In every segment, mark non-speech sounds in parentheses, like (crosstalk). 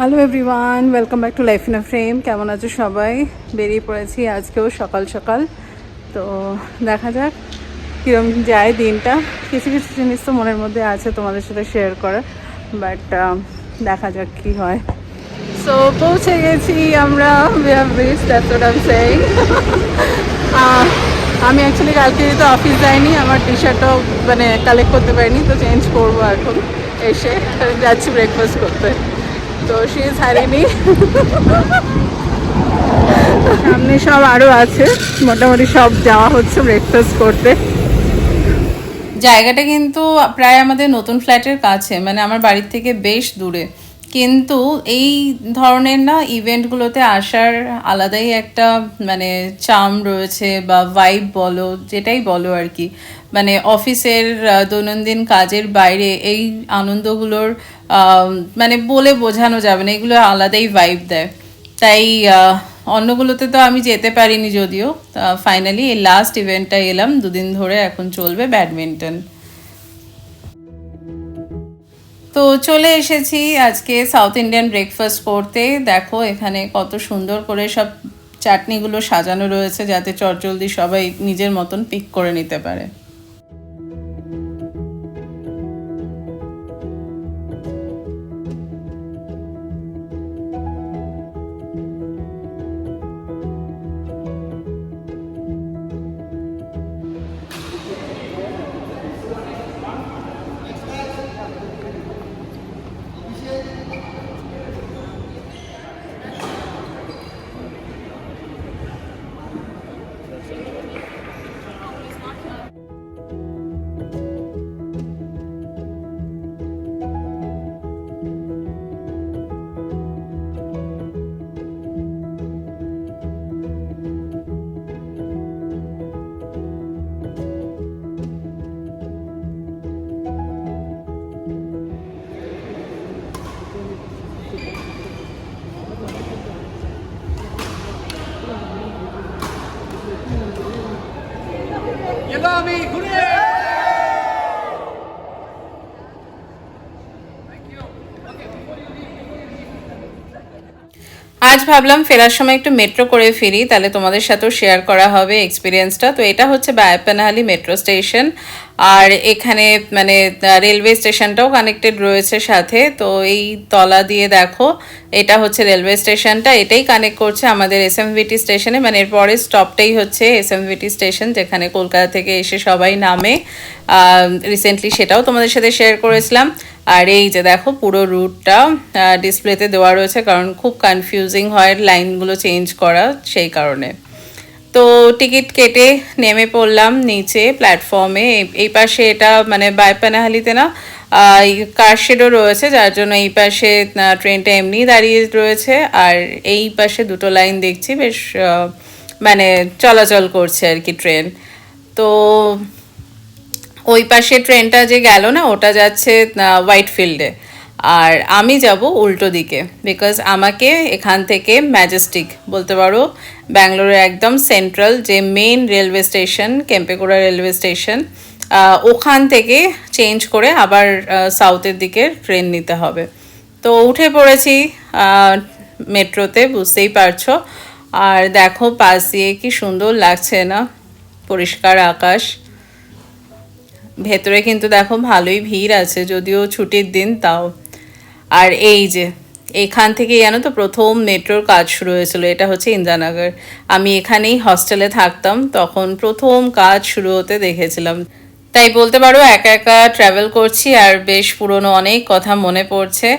Hello everyone welcome back to life in a frame কেমন আছো সবাই? বেরিয়ে পড়েছি আজকেও সকাল সকাল। তো দেখা যাক কীরকম যায় দিনটা। কিছু কিছু জিনিস তো মনের মধ্যে আছে তোমাদের সাথে শেয়ার করার বাট দেখা যাক কি হয়। সো পৌঁছে গেছি আমরা। (laughs) আমি অ্যাকচুয়ালি কালকে তো অফিস যাইনি। আমার টি শার্টও মানে কালেক্ট করতে পারিনি, তো চেঞ্জ করব এখন। এসে যাচ্ছি ব্রেকফাস্ট করতে। তো সে ছাড়েনি সামনে সব আরও আছে। মোটামুটি সব যাওয়া হচ্ছে ব্রেকফাস্ট করতে। জায়গাটা কিন্তু প্রায় আমাদের নতুন ফ্ল্যাটের কাছে মানে আমার বাড়ির থেকে বেশ দূরে। কিন্তু এই ধরনের না ইভেন্টগুলোতে আসার আলাদাই একটা মানে চাম রয়েছে বা ভাইব বলো, যেটাই বলো আর কি। মানে অফিসের দৈনন্দিন কাজের বাইরে এই আনন্দগুলোর মানে বলে বোঝানো যাবে না, এগুলো আলাদাই ভাইব দেয়। তাই অন্যগুলোতে তো আমি যেতে পারিনি যদিও। ফাইনালি এই লাস্ট ইভেন্টটা এলাম, দুদিন ধরে এখন চলবে ব্যাডমিন্টন তো চলে এসেছি আজকে সাউথ ইন্ডিয়ান ব্রেকফাস্ট করতে। দেখো এখানে কত সুন্দর করে সব চাটনিগুলো সাজানো রয়েছে, যাতে চটজলদি সবাই নিজের মতন পিক করে নিতে পারে। আজ ভাবলাম ফেরার সময় একটু মেট্রো করে ফিরি, তাহলে তোমাদের সাথেও শেয়ার করা হবে এক্সপিরিয়েন্সটা তো এটা হচ্ছে বায়াপানাহালি মেট্রো স্টেশন আর এখানে মানে রেলওয়ে স্টেশনটাও কানেক্টেড রয়েছে সাথে। তো এই তলা দিয়ে দেখো, এটা হচ্ছে রেলওয়ে স্টেশনটা এটাই কানেক্ট করছে আমাদের এস স্টেশনে মানে এর পরের স্টপটাই হচ্ছে এস স্টেশন যেখানে কলকাতা থেকে এসে সবাই নামে। রিসেন্টলি সেটাও তোমাদের সাথে শেয়ার করেছিলাম। আর এই যে দেখো, পুরো রুটটা ডিসপ্লেতে দেওয়া রয়েছে, কারণ খুব কনফিউজিং হয় লাইনগুলো চেঞ্জ করা সেই কারণে। তো টিকিট কেটে নেমে পড়লাম নিচে প্ল্যাটফর্মে এই পাশে এটা মানে বাইপানাহালিতে না কার শেডও রয়েছে, যার জন্য এই পাশে ট্রেনটা এমনি দাঁড়িয়ে রয়েছে। আর এই পাশে দুটো লাইন দেখছি, বেশ মানে চলাচল করছে আর কি ট্রেন তো ওই পাশে ট্রেনটা যে গেল না, ওটা যাচ্ছে হোয়াইট ফিল্ডে আর আমি যাব উল্টো দিকে বিকজ আমাকে এখান থেকে ম্যাজেস্টিক বলতে পারো ব্যাঙ্গালোরের একদম সেন্ট্রাল যে main railway station Kempegowda railway station ওখান থেকে চেঞ্জ করে আবার সাউথের দিকে ট্রেন নিতে হবে। তো উঠে পড়েছি মেট্রোতে, বুঝতেই পারছ। আর দেখো, পাশ দিয়ে কি সুন্দর লাগছে না? পরিষ্কার আকাশ। ভেতরে কিন্তু দেখো, ভালোই ভিড় আছে, যদিও ছুটির দিন তাও। আর এই যে এখান থেকে জানো তো প্রথম মেট্রোর কাজ শুরু হয়েছিল, এটা হচ্ছে ইন্দ্রানগর। আমি এখানেই হস্টেলে থাকতাম, তখন প্রথম কাজ শুরু হতে দেখেছিলাম। তাই বলতে পারো, একা একা ট্রাভেল করছি আর বেশ পুরনো অনেক কথা মনে পড়ছে।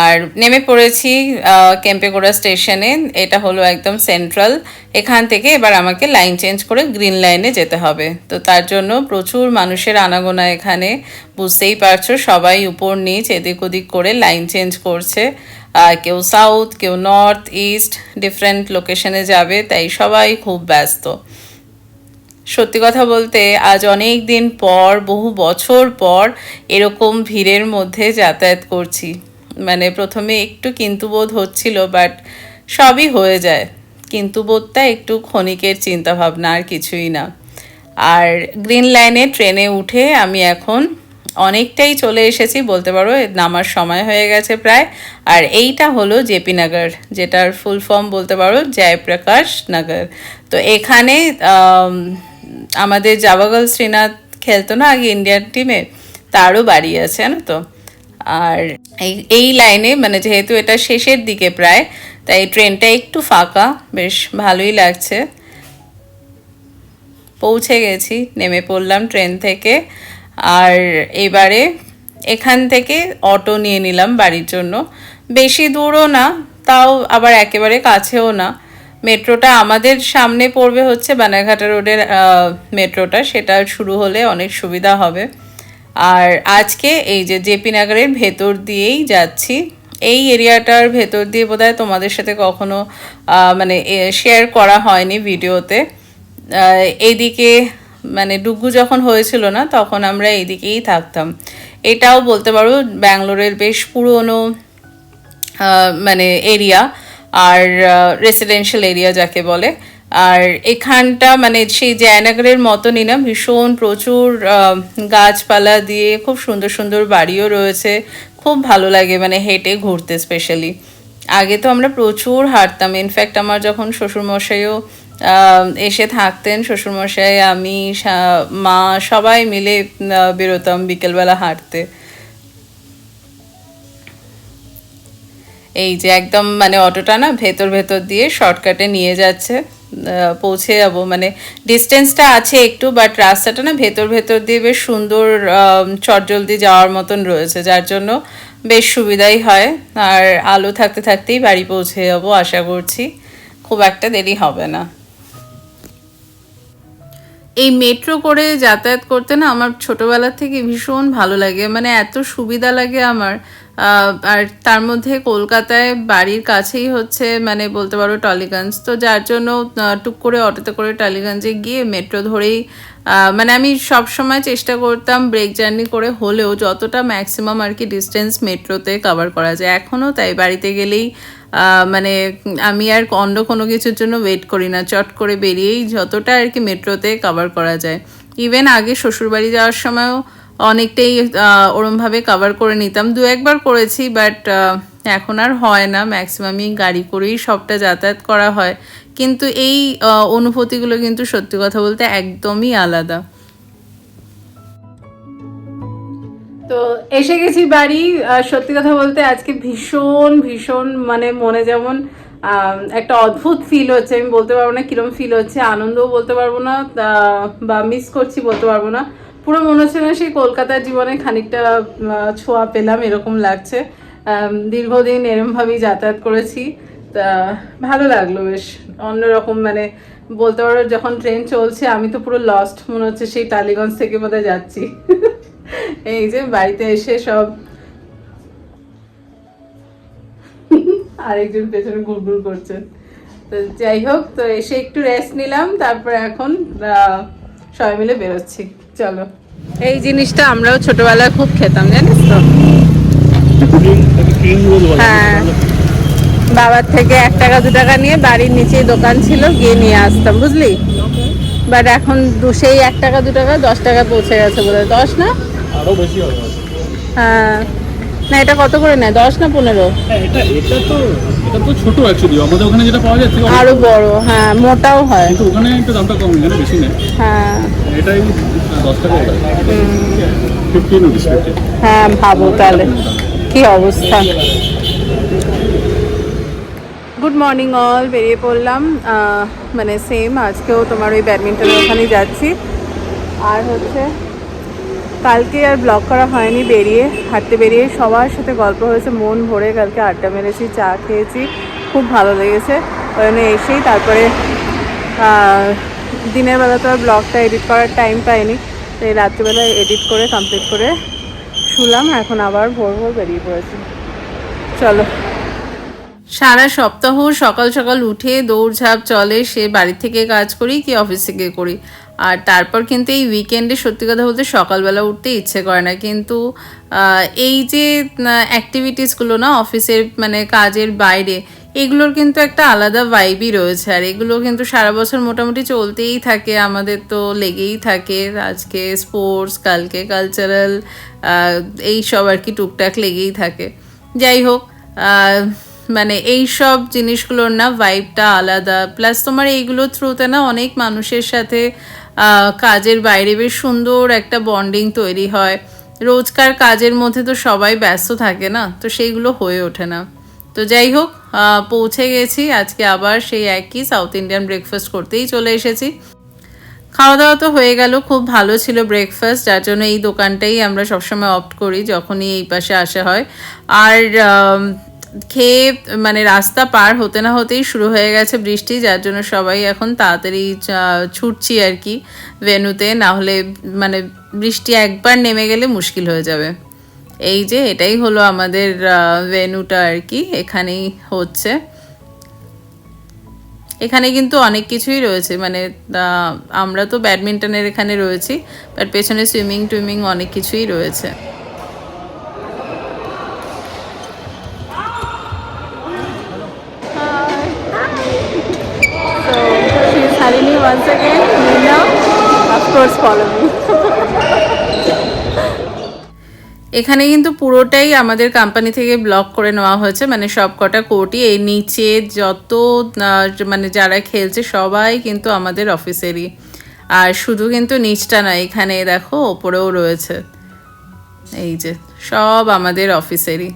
আর নেমে পড়েছি আহ, কেম্পেগোড়া স্টেশনে। এটা হলো একদম সেন্ট্রাল এখান থেকে এবার আমাকে লাইন চেঞ্জ করে গ্রিন লাইনে যেতে হবে। তো তার জন্য প্রচুর মানুষের আনাগোনা এখানে। বুঝতেই পারছ সবাই উপর নিচ এদিক ওদিক করে লাইন চেঞ্জ করছে। কেউ সাউথ কেউ নর্থ ইস্ট ডিফারেন্ট লোকেশনে যাবে তাই সবাই খুব ব্যস্ত। সত্যি কথা বলতে আজ অনেক দিন পর বহু বছর পর এরকম ভিড়ের মধ্যে যাতায়াত করছি। মানে প্রথমে একটু কিন্তু বোধ হচ্ছিল বাট সবই হয়ে যায়। কিন্তু বোধটা একটু ক্ষণিকের চিন্তাভাবনা, আর কিছুই না। আর গ্রিন লাইনে ট্রেনে উঠে আমি এখন অনেকটাই চলে এসেছি, বলতে পারো নামার সময় হয়ে গেছে প্রায়। আর এইটা হলো জেপি নগর, যেটার ফুল ফর্ম বলতে পারো, জয়প্রকাশ নগর। তো এখানে আমাদের জাবাগল শ্রীনাথ খেলতো না আগে ইন্ডিয়ান টিমে তারও বাড়ি আছে, জানো তো? আর এই এই লাইনে মানে যেহেতু এটা শেষের দিকে প্রায়, তাই ট্রেনটা একটু ফাঁকা, বেশ ভালোই লাগছে। পৌঁছে গেছি, নেমে পড়লাম ট্রেন থেকে। আর এবারে এখান থেকে অটো নিয়ে নিলাম বাড়ির জন্য। বেশি দূরও না, তাও আবার একেবারে কাছেও না। মেট্রোটা আমাদের সামনে পড়বে হচ্ছে বানারঘাটা রোডের মেট্রোটা, সেটা শুরু হলে অনেক সুবিধা হবে। আর আজকে এই যে জেপি নগরের ভেতর দিয়েই যাচ্ছি, এই এরিয়াটার ভেতর দিয়ে বোধহয় তোমাদের সাথে কখনো মানে শেয়ার করা হয়নি ভিডিওতে। এইদিকে মানে ডুগু যখন হয়েছিল না, তখন আমরা এইদিকেই থাকতাম। এটাও বলতে পারো, ব্যাঙ্গালোরের বেশ পুরনো মানে এরিয়া, আর রেসিডেন্সিয়াল এরিয়া যাকে বলে। আর এখানটা মানে সেই জয়নগরের মতনই না, ভীষণ প্রচুর গাছপালা দিয়ে খুব সুন্দর সুন্দর বাড়িও রয়েছে। খুব ভালো লাগে মানে হেঁটে ঘুরতে স্পেশালি আগে তো আমরা প্রচুর হাঁটতাম। ইনফ্যাক্ট আমার যখন শ্বশুরমশাইও এসে থাকতেন, শ্বশুরমশাই, আমি মা সবাই মিলে বেরোতাম বিকেলবেলা হাঁটতে। এই যে একদম মানে অটোটা না ভেতর ভেতর দিয়ে শর্টকাটে নিয়ে যাচ্ছে। পৌঁছে যাব। মানে ডিস্টেন্সটা আছে একটু বাট রাস্তাটা না ভেতর ভেতর দিয়ে বেশ সুন্দর চটজলদি যাওয়ার মতন রয়েছে, যার জন্য বেশ সুবিধাই হয়। আর আলো থাকতে থাকতেই বাড়ি পৌঁছে যাব, আশা করছি। খুব একটা দেরি হবে না। এই মেট্রো করে যাতায়াত করতে না আমার ছোটবেলা থেকে ভীষণ ভালো লাগে। মানে এত সুবিধা লাগে আমার। আর তার মধ্যে কলকাতায় বাড়ির কাছেই হচ্ছে মানে বলতে পারো, টলিগঞ্জ। তো যার জন্য টুক করে অটোতে করে টলিগঞ্জে গিয়ে মেট্রো ধরেই মানে আমি সব সময় চেষ্টা করতাম ব্রেক জার্নি করে হলেও যতটা ম্যাক্সিমাম আর কি ডিস্টেন্স মেট্রোতে কভার করা যায়। এখনও তাই, বাড়িতে গেলেই মানে আমি আর অন্য কোনো কিছুর জন্য ওয়েট করি না। চট করে বেরিয়েই যতটা আর কি মেট্রোতে কভার করা যায়। ইভেন আগে শ্বশুরবাড়ি যাওয়ার সময়ও অনেকটাই ওরমভাবে কভার করে নিতাম। দু একবার করেছি বাট এখন আর হয় না। ম্যাক্সিমামই গাড়ি করেই সবটা যাতায়াত করা হয়। কিন্তু এই অনুভূতিগুলো কিন্তু সত্যি কথা বলতে একদমই আলাদা। তো এসে গেছি বাড়ি। সত্যি কথা বলতে আজকে ভীষণ ভীষণ মানে মনে যেমন একটা অদ্ভুত ফিল হচ্ছে। আমি বলতে পারব না কিরম ফিল হচ্ছে, আনন্দও বলতে পারব না বা মিস করছি বলতে পারব না। পুরো মনে হচ্ছে না সেই কলকাতার জীবনে খানিকটা ছোঁয়া পেলাম, এরকম লাগছে। দীর্ঘদিন এরমভাবেই যাতায়াত করেছি। তা, ভালো লাগল বেশ। অন্যরকম মানে বলতে পারো যখন ট্রেন চলছে, আমি তো পুরো লস্ট মনে হচ্ছে সেই টালিগঞ্জ থেকে বোধহয় যাচ্ছি। (laughs) এই যে বাড়িতে এসে সব আরেকজন পেছনে ঘুরঘুর করছেন। তো যাই হোক, তো এসে একটু রেস্ট নিলাম, তারপর এখন সবাই মিলে বেরোচ্ছি। চলো। এই জিনিসটা আমরাও ছোটবেলায় খুব খেতাম জানিস তো? হ্যাঁ। বাবার থেকে এক টাকা দু টাকা নিয়ে বাড়ির নিচেই দোকান ছিল গিয়ে নিয়ে আসতাম বুঝলি? বাট এখন দু সেই এক টাকা দু টাকা দশ টাকা পৌঁছে গেছে বলে দশ না? আরও বেশি হ্যাঁ। না এটা কত করে নেয়? দশ না পনেরো? হ্যাঁ এটা এটা তো এটা তো ছোট অ্যাকচুয়ালি আমাদের ওখানে যেটা পাওয়া যায় আরও বড় হ্যাঁ মোটাও হয়। কিন্তু ওখানে একটু দামটা কম এখানে বেশি নেই হ্যাঁ। এটাই দশ টাকা ফিফটিন রুপিস হ্যাঁ ভাবো তাহলে। কি অবস্থা? গুড মর্নিং অল বেরিয়ে পড়লাম। মানে সেম আজকেও তোমার ওই ব্যাডমিন্টনের ওখানেই যাচ্ছি। আর হচ্ছে কালকে আর ব্লগ করা হয়নি, বেরিয়ে, হাঁটতে বেরিয়ে। সবার সাথে গল্প হয়েছে, মন ভরে কালকে আড্ডা মেরেছি, চা খেয়েছি, খুব ভালো লেগেছে। ওই জন্য এসেই তারপরে দিনের বেলা তো আর ব্লগটা এডিট করার টাইম পাইনি। তো এই রাত্রিবেলা এডিট করে কমপ্লিট করে শুলাম, এখন আবার ভোর ভোর বেরিয়ে পড়েছি। চলো। সারা সপ্তাহ সকাল সকাল উঠে দৌড়ঝাঁপ চলে, সে বাড়ি থেকে কাজ করি কি অফিস থেকে করি। আর তারপর কিন্তু এই উইকেন্ডে সত্যি কথা বলতে সকালবেলা উঠতে ইচ্ছে করে না। কিন্তু এই যে অ্যাক্টিভিটিসগুলো না অফিসের মানে কাজের বাইরে, এগুলোর কিন্তু একটা আলাদা ভাইবই রয়েছে। আর এগুলো কিন্তু সারা বছর মোটামুটি চলতেই থাকে। আমাদের তো লেগেই থাকে। আজকে স্পোর্টস কালকে কালচারাল এই সব আর কি টুকটাক লেগেই থাকে। যাই হোক মানে এই সব জিনিসগুলোর না ভাইবটা আলাদা। প্লাস তোমার এইগুলোর থ্রুতে না অনেক মানুষের সাথে কাজের বাইরে বেশ সুন্দর একটা বন্ডিং তৈরি হয়। রোজকার কাজের মধ্যে তো সবাই ব্যস্ত থাকে না, তো সেইগুলো হয়ে ওঠে না। তো যাই হোক পৌঁছে গেছি, আজকে আবার সেই একই সাউথ ইন্ডিয়ান ব্রেকফাস্ট করতেই চলে এসেছি। খাওয়া দাওয়া তো হয়ে গেল, খুব ভালো ছিল ব্রেকফাস্ট যার জন্য এই দোকানটাই আমরা সবসময় অপ্ট করি, যখনই এই পাশে আসা হয়। আর খেয়ে মানে রাস্তা পার হতে না হতেই শুরু হয়ে গেছে বৃষ্টি, যার জন্য সবাই এখন তাড়াতাড়ি ছুটছি আর কি ভেনুতে না হলে মানে বৃষ্টি একবার নেমে গেলে মুশকিল হয়ে যাবে। এই যে, এটাই হলো আমাদের ভেনুটা আর কি, এখানেই হচ্ছে। এখানে কিন্তু অনেক কিছুই রয়েছে মানে আমরা তো ব্যাডমিন্টনের এখানে রয়েছি বাট পেছনে সুইমিং টুইমিং অনেক কিছুই রয়েছে। Once again. Nina, of course, follow me. এখানে কিন্তু পুরোটাই আমাদের কোম্পানি থেকে ব্লক করে নেওয়া হয়েছে মানে সব কটা কোটি এই নিচে যত মানে যারা খেলছে সবাই কিন্তু আমাদের অফিসেরই আর শুধু কিন্তু নিচটা নয় এখানে দেখো ওপরেও রয়েছে এই যে সব আমাদের অফিসেরই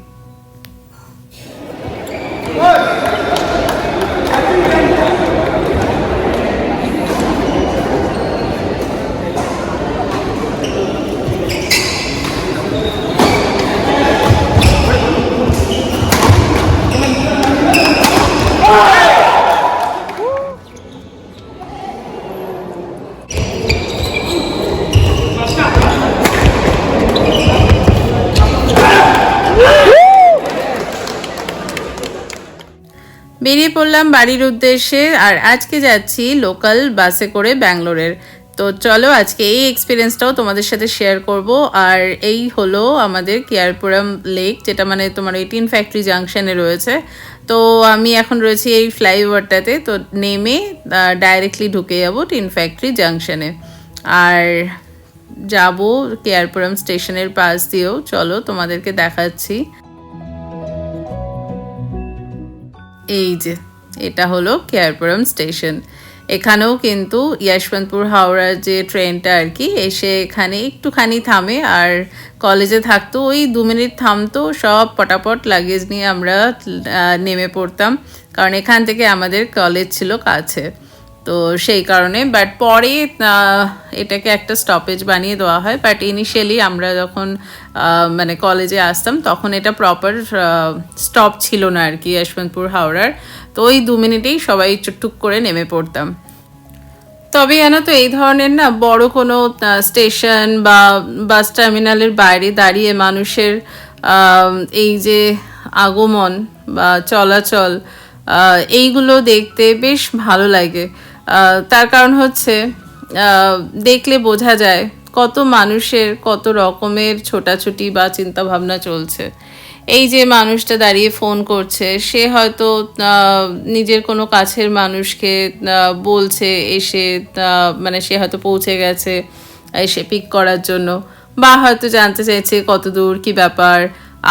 বেরিয়ে পড়লাম বাড়ির উদ্দেশ্যে আর আজকে যাচ্ছি লোকাল বাসে করে ব্যাঙ্গালোরের। তো চলো আজকে এই এক্সপিরিয়েন্সটাও তোমাদের সাথে শেয়ার করব। আর এই হলো আমাদের কেয়ারপুরম লেক যেটা মানে তোমার এইটিন ফ্যাক্টরি জাংশনে রয়েছে। তো আমি এখন রয়েছি এই ফ্লাইওভারটাতে তো নেমে ডাইরেক্টলি ঢুকে যাব টিন ফ্যাক্টরি জাংশনে আর যাব কেয়ারপুরম স্টেশনের পাশ দিয়েও। চলো তোমাদেরকে দেখাচ্ছি। এই যে, এটা হলো কেয়ারপুরম স্টেশন এখানেও কিন্তু ইয়াশবন্তপুর হাওড়ার যে ট্রেনটা আর কি, এসে এখানে একটুখানি থামে আর কলেজে থাকতো। ওই দু মিনিট থামতো, সব পটাপট লাগেজ নিয়ে আমরা নেমে পড়তাম। কারণ এখান থেকে আমাদের কলেজ ছিল কাছে। তো সেই কারণে বাট পরে এটাকে একটা স্টপেজ বানিয়ে দেওয়া হয়। বাট ইনিশিয়ালি আমরা যখন মানে কলেজে আসতাম, তখন এটা প্রপার স্টপ ছিল না আর কি যশবন্তপুর হাওড়ার। তো ওই দু মিনিটেই সবাই টুক করে নেমে পড়তাম। তবে জানো তো এই ধরনের না, বড় কোনো স্টেশন বা বাস টার্মিনালের বাইরে দাঁড়িয়ে মানুষের এই যে আগমন বা চলাচল এইগুলো দেখতে বেশ ভালো লাগে। তার কারণ হচ্ছে দেখলে বোঝা যায় কত মানুষের কত রকমের ছোটাছুটি বা চিন্তা ভাবনা চলছে। এই যে মানুষটা দাঁড়িয়ে ফোন করছে, সে হয়তো নিজের কোনো কাছের মানুষকে বলছে এসে মানে সে হয়তো পৌঁছে গেছে, এসে পিক করার জন্য। বা হয়তো জানতে চাইছে কত দূর, কি ব্যাপার।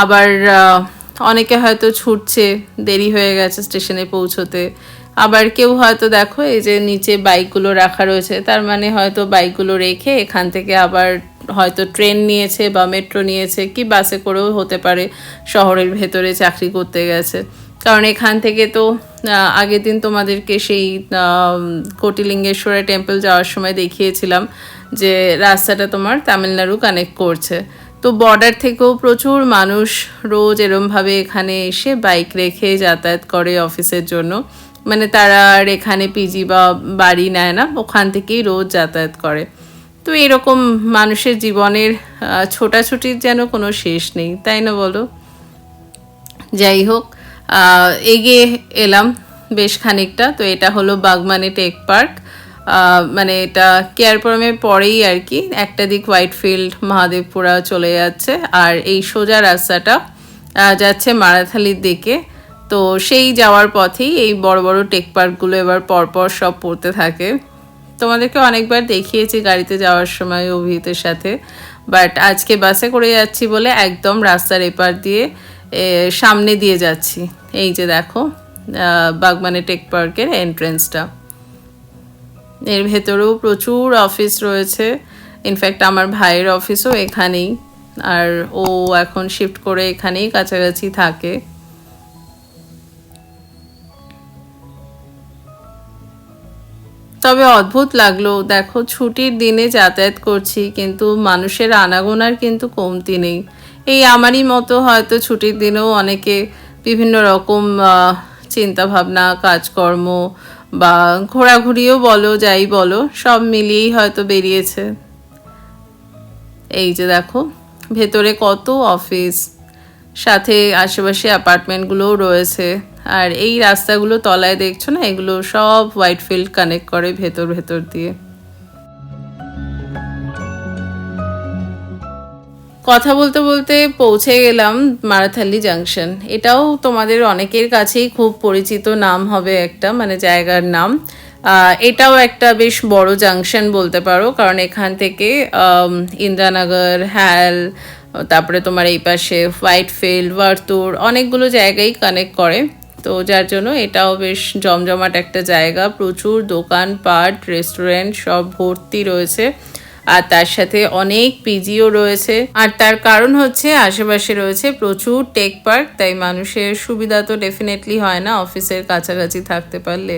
আবার অনেকে হয়তো ছুটছে, দেরি হয়ে গেছে স্টেশনে পৌঁছতে। আবার কেউ হয়তো দেখো, এই যে নিচে বাইকগুলো রাখা রয়েছে, তার মানে হয়তো বাইকগুলো রেখে এখান থেকে আবার হয়তো ট্রেন নিয়েছে বা মেট্রো নিয়েছে কি বাসে করেও হতে পারে, শহরের ভেতরে চাকরি করতে গেছে। কারণ এখান থেকে তো আগের দিন তোমাদেরকে সেই কোটিলিঙ্গেশ্বরের টেম্পল যাওয়ার সময় দেখিয়েছিলাম যে রাস্তাটা তোমার তামিলনাড়ু কানেক্ট করছে। তো বর্ডার থেকেও প্রচুর মানুষ রোজ এরমভাবে এখানে এসে বাইক রেখে যাতায়াত করে অফিসের জন্য। মানে তারা আর এখানে পিজি বা বাড়ি নেয় না, ওখান থেকেই রোজ যাতায়াত করে। তো এরকম মানুষের জীবনের ছোটাছুটির যেন কোনো শেষ নেই, তাই না বলো? যাই হোক এগিয়ে এলাম বেশ খানিকটা। তো এটা হলো বাগমানি টেক পার্ক। মানে এটা কেয়ারপুরমের পরেই আর কি, একটা দিক হোয়াইটফিল্ড মহাদেবপুরা চলে যাচ্ছে। আর এই সোজা রাস্তাটা যাচ্ছে মারাথালির দিকে। তো সেই যাওয়ার পথেই এই বড় বড় টেক পার্কগুলো এবার পরপর সব পড়তে থাকে। তোমাদেরকে অনেকবার দেখিয়েছি গাড়িতে যাওয়ার সময় অভিহিতের সাথে। বাট আজকে বাসে করে যাচ্ছি বলে একদম রাস্তার এপার দিয়ে সামনে দিয়ে যাচ্ছি। এই যে দেখো বাগমানে টেক পার্কের এন্ট্রেন্সটা এর ভেতরেও প্রচুর অফিস রয়েছে। ইনফ্যাক্ট আমার ভাইয়ের অফিসও এখানেই। আর ও এখন শিফট করে এখানেই কাছাকাছি থাকে। তবে অদ্ভুত লাগল। দেখো, ছুটির দিনে যাতায়াত করছি, কিন্তু মানুষের আনাগোনার কিন্তু কমতি নেই। এই আমারই মতো হয়তো ছুটির দিনেও অনেকে বিভিন্ন রকম চিন্তা ভাবনা কাজকর্ম বা ঘোরাঘুরিও বলো, যাই বলো, সব মিলিয়েই হয়তো বেরিয়েছে। এই যে দেখো, ভেতরে কত অফিস, সাথে আশেপাশে অ্যাপার্টমেন্টগুলোও রয়েছে। আর এই রাস্তাগুলো তলায় দেখছ না? এগুলো সব হোয়াইট ফিল্ড কানেক্ট করে ভেতর ভেতর দিয়ে। কথা বলতে বলতে পৌঁছে গেলাম মারাথালি জাংশন এটাও তোমাদের অনেকের কাছেই খুব পরিচিত নাম হবে একটা মানে জায়গার নাম। এটাও একটা বেশ বড় জাংশন বলতে পারো, কারণ এখান থেকে ইন্দ্রানগর হ্যাল তারপরে তোমার এই পাশে হোয়াইট ফিল্ড ওয়ার্তুর অনেকগুলো জায়গায় কানেক্ট করে। তো যার জন্য এটাও বেশ জমজমাট একটা জায়গা। প্রচুর দোকানপাট রেস্টুরেন্ট সব ভর্তি রয়েছে। আর তার সাথে অনেক পিজিও রয়েছে। আর তার কারণ হচ্ছে আশেপাশে রয়েছে প্রচুর টেক পার্ক তাই মানুষের সুবিধা তো ডেফিনেটলি হয় না অফিসের কাছাকাছি থাকতে পারলে।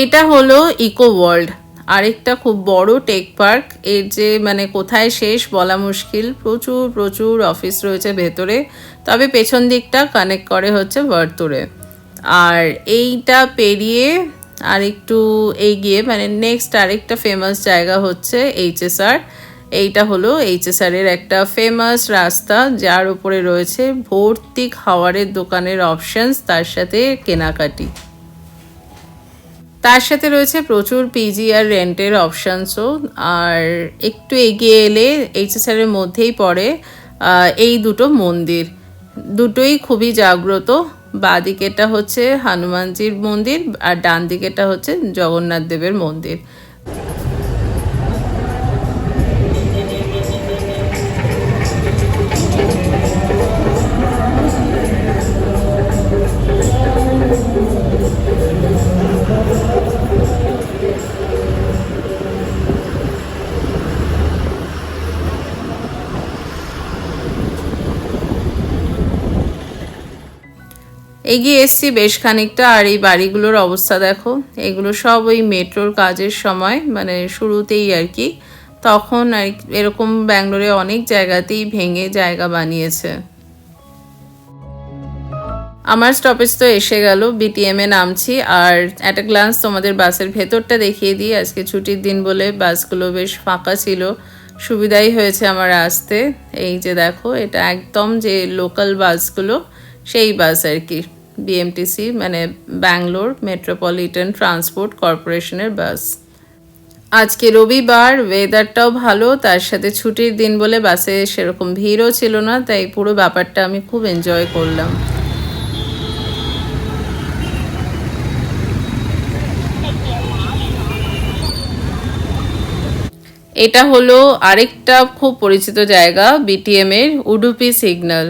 এটা হলো ইকো ওয়ার্ল্ড আরেকটা খুব বড় টেক পার্কের যে মানে কোথায় শেষ বলা মুশকিল। প্রচুর প্রচুর অফিস রয়েছে ভেতরে। তবে পেছন দিকটা কানেক্ট করে হচ্ছে ভার্তুরে আর এইটা পেরিয়ে আর একটু এগিয়ে মানে নেক্সট আরেকটা ফেমাস জায়গা হচ্ছে এইচএসআর। এইটা হলো এইচএসআর এর একটা ফেমাস রাস্তা। যার উপরে রয়েছে ভর্তি খাওয়ারের দোকানের অপশনস তার সাথে কেনাকাটি। তার সাথে রয়েছে প্রচুর পিজি আর রেন্টের অপশানসও আর একটু এগিয়ে এলে এইচএসআর এর মধ্যেই পড়ে এই দুটো মন্দির। দুটোই খুবই জাগ্রত। বাঁ দিকেটা হচ্ছে হনুমানজির মন্দির আর ডান দিকেটা হচ্ছে জগন্নাথ দেবের মন্দির। এগিয়ে এসছি বেশ খানিকটা, আর এই বাড়িগুলোর অবস্থা দেখো। এগুলো সব ওই মেট্রোর কাজের সময় মানে শুরুতেই আর কি। তখন আর এরকম ব্যাঙ্গালোরে অনেক জায়গাতেই ভেঙে জায়গা বানিয়েছে। আমার স্টপেজ তো এসে গেল বিটিএম নামছি, আর অ্যাট এ গ্লান্স তোমাদের বাসের ভেতরটা দেখিয়ে দিই। আজকে ছুটির দিন বলে বাসগুলো বেশ ফাঁকা ছিল। সুবিধাই হয়েছে আমার আসতে। এই যে দেখো, এটা একদম যে লোকাল বাসগুলো, সেই বাস আর কি। বিএমটিসি মানে ব্যাঙ্গালোর মেট্রোপলিটন ট্রান্সপোর্ট কর্পোরেশনের বাস আজকে রবিবার ওয়েদারটাও ভালো, তার সাথে ছুটির দিন বলে বাসে সেরকম ভিড়ও ছিল না, তাই পুরো ব্যাপারটা আমি খুব এনজয় করলাম। এটা হলো আরেকটা খুব পরিচিত জায়গা বিটিএম এর উডুপি সিগন্যাল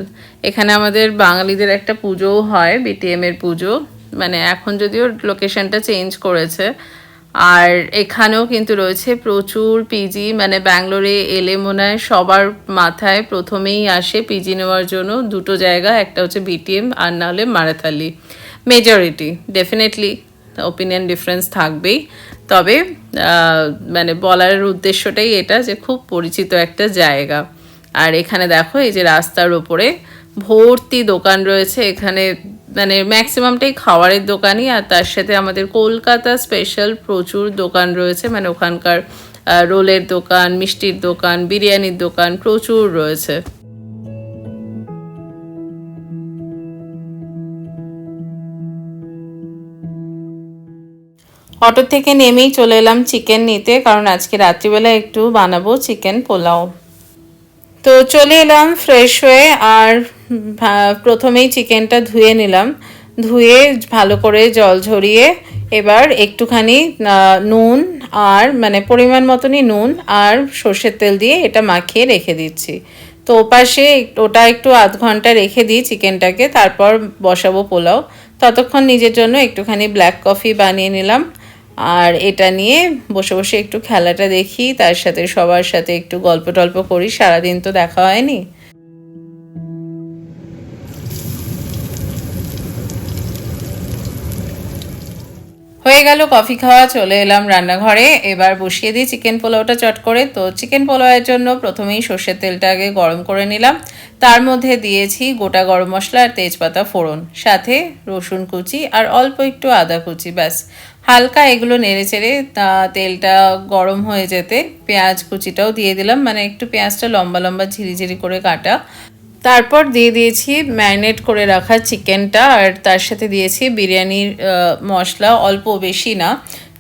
এখানে আমাদের বাঙালিদের একটা পুজোও হয় বিটিএম এর পুজো। মানে এখন যদিও লোকেশনটা চেঞ্জ করেছে, আর এখানেও কিন্তু রয়েছে প্রচুর পিজি মানে ব্যাঙ্গালোরে এলে মনে হয় সবার মাথায় প্রথমেই আসে পিজি নেওয়ার জন্য। দুটো জায়গা, একটা হচ্ছে বিটিএম আর না হলে Marathahalli. Majority definitely opinion difference থাকবেই। তবে মানে বলার উদ্দেশ্যটাই এটা যে খুব পরিচিত একটা জায়গা। আর এখানে দেখো, এই যে রাস্তার ওপরে ভর্তি দোকান রয়েছে এখানে মানে ম্যাক্সিমামটাই খাবারের দোকানই, আর তার সাথে আমাদের কলকাতা স্পেশাল প্রচুর দোকান রয়েছে মানে ওখানকার রোলের দোকান, মিষ্টির দোকান, বিরিয়ানির দোকান প্রচুর রয়েছে। অটো থেকে নেমেই চলে এলাম চিকেন নিতে, কারণ আজকে রাত্রিবেলা একটু বানাবো চিকেন পোলাও। তো চলে এলাম ফ্রেশ হয়ে আর প্রথমেই চিকেনটা ধুয়ে নিলাম। ধুয়ে ভালো করে জল ঝরিয়ে এবার একটুখানি নুন আর মানে পরিমাণ মতনই নুন আর সর্ষের তেল দিয়ে এটা মাখিয়ে রেখে দিচ্ছি। তো ওপাশে ওটা একটু আধ ঘণ্টা রেখে দিই চিকেনটাকে, তারপর বসাবো পোলাও। ততক্ষণ নিজের জন্য একটুখানি ব্ল্যাক কফি বানিয়ে নিলাম। আর এটা নিয়ে বসে বসে একটু খেলাটা দেখি, তার সাথে সবার সাথে একটু গল্প টল্প করি, সারাদিন তো দেখা হয়নি। হয়ে গেল কফি খাওয়া, চলে এলাম রান্নাঘরে। এবার বসিয়ে দিই চিকেন পোলাওটা চট করে। তো চিকেন পোলাওয়ের জন্য প্রথমেই সর্ষের তেলটা আগে গরম করে নিলাম। তার মধ্যে দিয়েছি গোটা গরম মশলা আর তেজপাতা ফোড়ন, সাথে রসুন কুচি আর অল্প একটু আদা কুচি, ব্যাস। হালকা এগুলো নেড়ে চেড়ে তেলটা গরম হয়ে যেতে পেঁয়াজ কুচিটাও দিয়ে দিলাম। মানে একটু পেঁয়াজটা লম্বা লম্বা ঝিরিঝিরি করে কাটা। তারপর দিয়ে দিয়েছি ম্যারিনেট করে রাখা চিকেনটা, আর তার সাথে দিয়েছি বিরিয়ানির মশলা, অল্প বেশি না।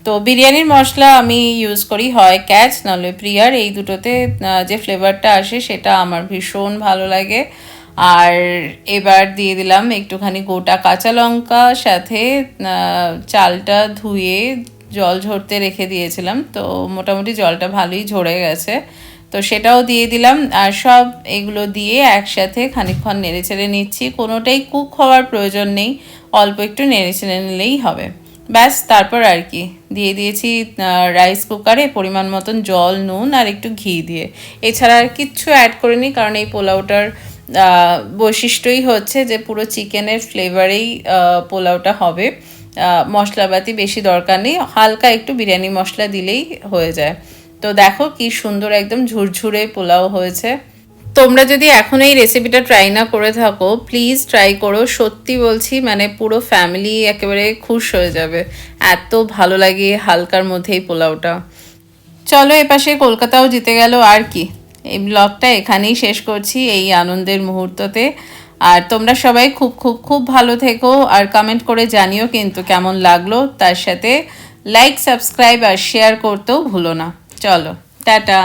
তো বিরিয়ানির মশলা আমি ইউজ করি, হয় ক্যাচ, নাহলে প্রিয়ার। এই দুটোতে যে ফ্লেভারটা আসে সেটা আমার ভীষণ ভালো লাগে। আর এবার দিয়ে দিলাম একটুখানি গোটা কাঁচা লঙ্কা, সাথে চালটা ধুয়ে জল ঝরতে রেখে দিয়েছিলাম। তো মোটামুটি জলটা ভালোই ঝরে গেছে। তো সেটাও দিয়ে দিলাম। আর সব এগুলো দিয়ে একসাথে খানিকক্ষণ নেড়ে চেড়ে নিচ্ছি। কোনোটাই কুক হওয়ার প্রয়োজন নেই। অল্প একটু নেড়ে চেড়ে নিলেই হবে। ব্যাস, তারপর আর কি। দিয়ে দিয়েছি রাইস কুকারে পরিমাণ মতন জল, নুন আর একটু ঘি দিয়ে। এছাড়া আর কিচ্ছু অ্যাড করিনি কারণ এই পোলাওটার বৈশিষ্ট্যই হচ্ছে যে পুরো চিকেনের ফ্লেভারেই পোলাওটা হবে। মশলাপাতি বেশি দরকার নেই, হালকা একটু বিরিয়ানি মশলা দিলেই হয়ে যায়। তো দেখো কি সুন্দর একদম ঝুরঝুরে পোলাও হয়েছে। তোমরা যদি এখন এই রেসিপিটা ট্রাই না করে থাকো প্লিজ ট্রাই করো। সত্যি বলছি মানে পুরো ফ্যামিলি একেবারে খুশ হয়ে যাবে। এত ভালো লাগে হালকার মধ্যেই পোলাওটা। চলো এপাশে কলকাতাও জিতে গেল, আর কি। এই ব্লগটা এখানেই শেষ করছি এই আনন্দের মুহূর্ততে। আর তোমরা সবাই খুব খুব খুব ভালো থেকো আর কমেন্ট করে জানিও কিন্তু কেমন লাগল। তার সাথে লাইক সাবস্ক্রাইব আর শেয়ার করতেও ভুলো না। চলো, টাটা।